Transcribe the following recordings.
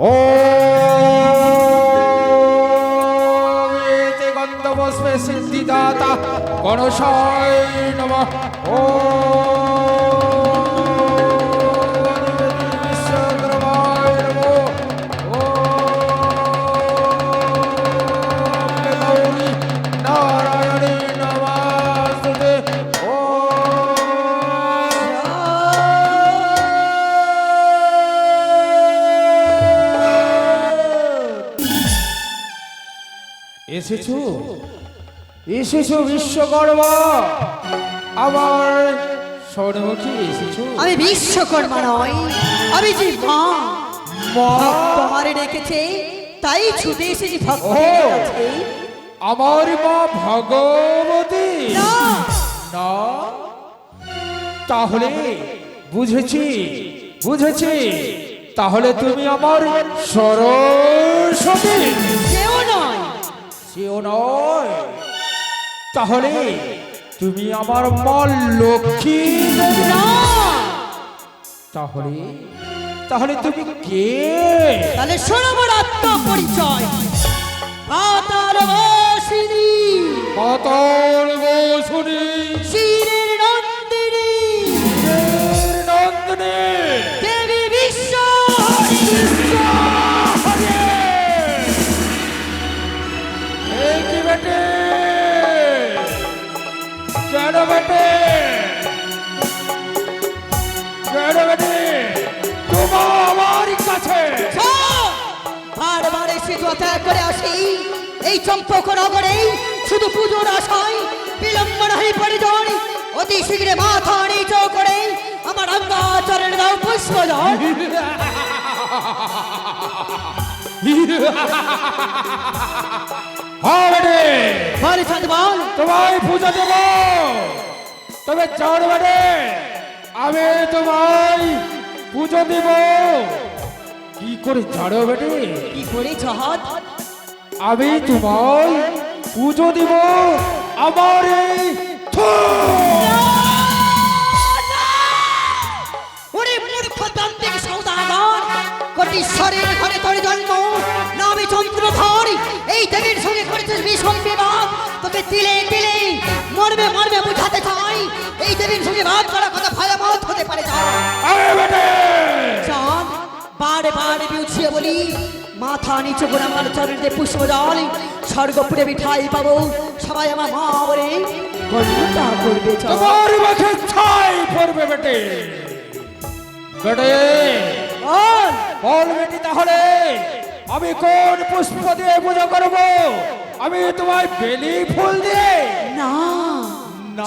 ও এতে গন্ধপুষ্পে সিদ্ধিদাতা গণশয় নম ও এসেছ? এসেছ বিশ্বকর্মা। আমার স্বর্ণমুখী এসেছ। আমি বিশ্বকর্মা নয় আমি যে মা। মা তোমারে রেখেছে তাই ছুটে এসেছি ভক্তের কাছে। আমার মা ভগবতী। না। তাহলে বুঝেছি বুঝেছি। তাহলে তুমি আমার সরস্বতী তাহলে তুমি আমার মল লক্ষ্মী। তাহলে তাহলে তুমি কে? তাহলে শোনো আমার আত্মপরিচয়। পাতাল বসিনী। পাতাল বসুনি। ত্যাগ করে আসি। এই চম্পক নগরে শুধু পুজোর আশায় বিলম্ব নাহি পরিজন অতি শীঘ্রে মাথা নিচ করে আমার অঙ্গাচরণ দাও পুষ্প হ্যাঁ বেটে বল চাঁদ বল তোমায় পূজা দেব। তবে বেটে আমি তোমায় পুজো দেব। কি করে ছাড়ো বেটে? কি করে চাঁদ আমি তোমায় পুজো দিব আমার এই থু- ওরে মূর্খ দান্তিক সৌদাগর কোটিশ্বরের ঘরে তোর জন্ম। নামে চন্দ্রধর এই দেবীর সঙ্গে করেছিস ভীষণ বিবাদ। তোকে তিলে তিলে মরবে মরবে বুঝাতে চাই। এই দেবীর সঙ্গে বাদ করা কথা ভয়াবহ হতে পারে আরে বেটে! বারে বারে বুঝিয়ে বলি মাথা নিচু করে আমার চরণে পুষ্প জল স্বর্গপুরে মিঠাই পাবো। সবাই আমার মা বলে গণ্যতা করবে তোমার মাঠে ছাই পড়বে বেটে। বেটে। বল। বল বেটি তাহলে আমি কোন পুষ্প দিয়ে পুজো করব? আমি তোমায় বেলি ফুল দিয়ে। না। না।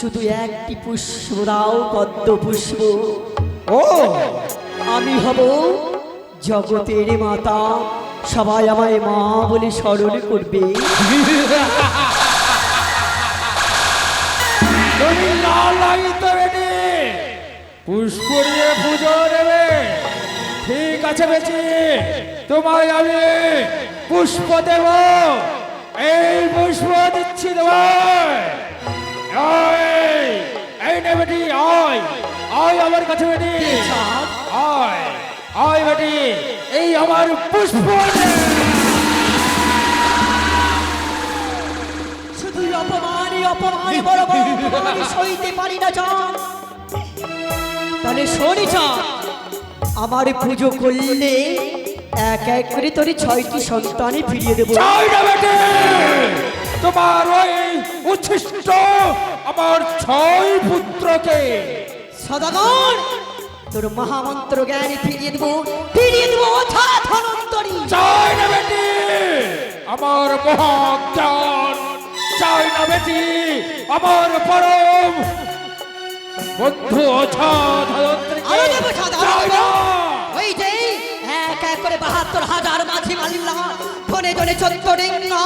শুধু একটি পুষ্প দাও পদ্ম পুষ্প। ও! আমি হব জগতের মাতা। সবাই আমায় মা বলে স্মরণ করবে। তুমি পুষ্প দিয়ে পুজো দেবে। ঠিক আছে বেটি তোমায় আমি পুষ্প দেব। এই পুষ্প দিচ্ছি তোমায়। এই, এই নে বেটি আয়। আয় আমার কাছে বেটি। আয় আয় বেটি। এই আমার পুষ্প। শুধু অপমানই অপমানই বড় বড় অপমান সইতে পারি না চাঁদ। তাহলে শোনি চাঁদ। আমার পুজো করলে এক এক করে তোর ছয়টি সন্তানই ফিরিয়ে দেবো। তোমার ওই উচ্ছিষ্ট আমার ছয় পুত্রকে সদাগর। তোর মহামন্ত্র জ্ঞানী ফিরিয়ে দেবো ফিরিয়ে দেবো অথাৎ অনন্তরী। চাই না বেটি আমার মহাজ্ঞান চাই না বেটি আমার পরম বন্ধু আরও দেবো সাদা, ওই যে এক এক করে বাহাত্তর হাজার মাঝি মাল্লা ধনে ধনে চোদ্দ ডিঙ্গা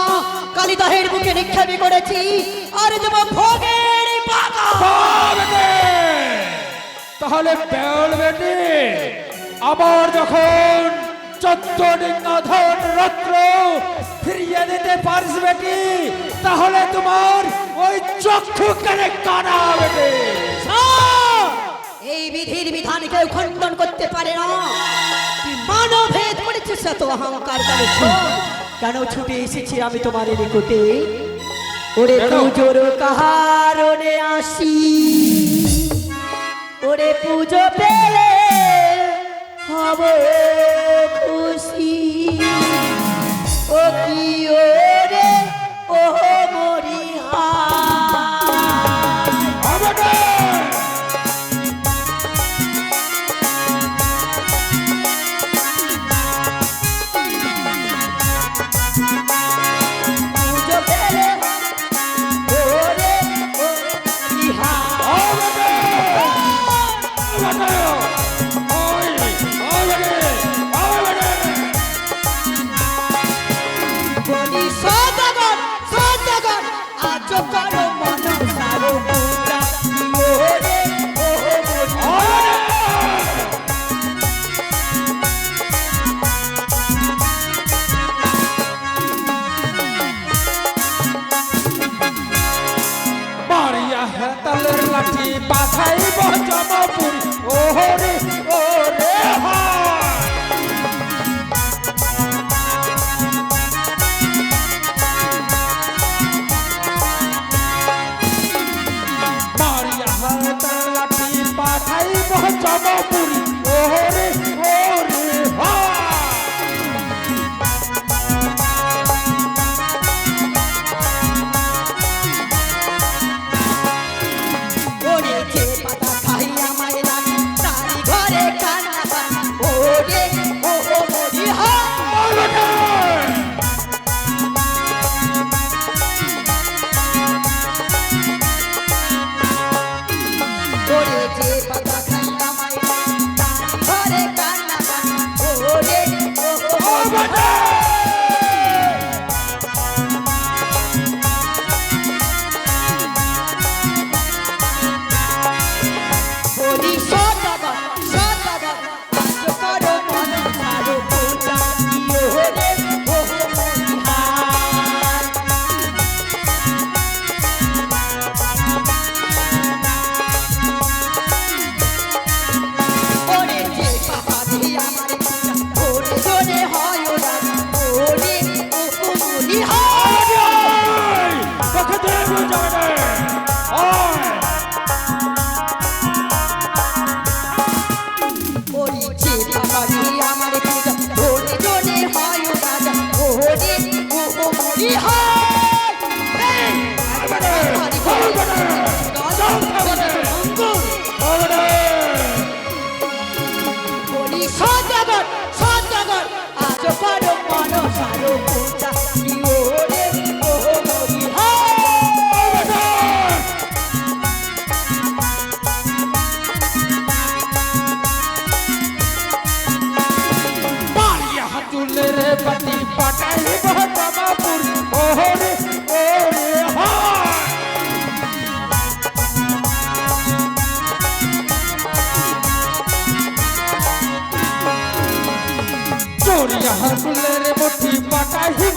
কালিদাহের বুকে নিক্ষেপি করেছি। আর দেব ভোগের পাতা। তাহলে বেল আবার যখন চোদ্দ ডিঙ্গাধন ফিরিয়ে দিতে পারিস বেটি তাহলে তোমার ওই চক্ষু কেন কানা এই বিধির বিধান কেউ খণ্ডন করতে পারে না। মানভেদ করেছিস তো অহংকার করেছি কেন ছুটে এসেছি আমি তোমার নিকটে? ওরে পুজোর কাহারণে আসি। ওরে পুজো পেলে হব খুশি। ও কি ও Para রে পাতি পাঠাইব তমাপুর। ওহরে ওরে চোরিয়া হাসুলের বটি পাঠাইব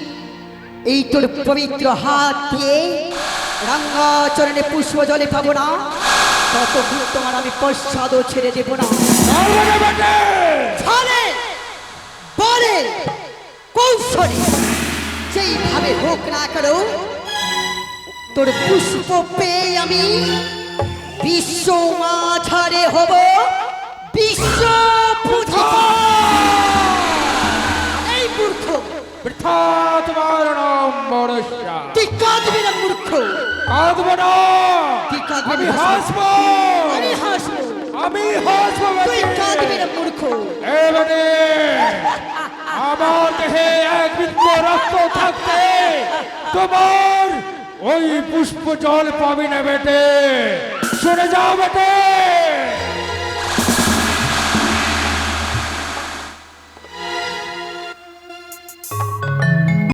এই তোর পবিত্র হাত দিয়ে রাঙ্গাচরণে পুষ্প জলে পাবো না তত ততক্ষণ তোমার আমি পশ্চাদও ছেড়ে দেবো না ছলে, বলে, কৌশলে, যেইভাবে হোক না করো তোর পুষ্প পেয়ে আমি বিশ্ব মাঝারে হব, বিশ্ব পূজিতা। তোমার নাম বড়স্যা তুই কাঁদবি না মূর্খ? কাঁদব না তুই কাঁদবি আমি না হাসবো। আমি হাসবো। আমি হাসবো তুই কাঁদবি না মূর্খ? এ আমার দেহে এক বিন্দু রক্ত থাকতে তোমার ওই পুষ্প জল পাবি না বেটে। শুনে যাও বেটে।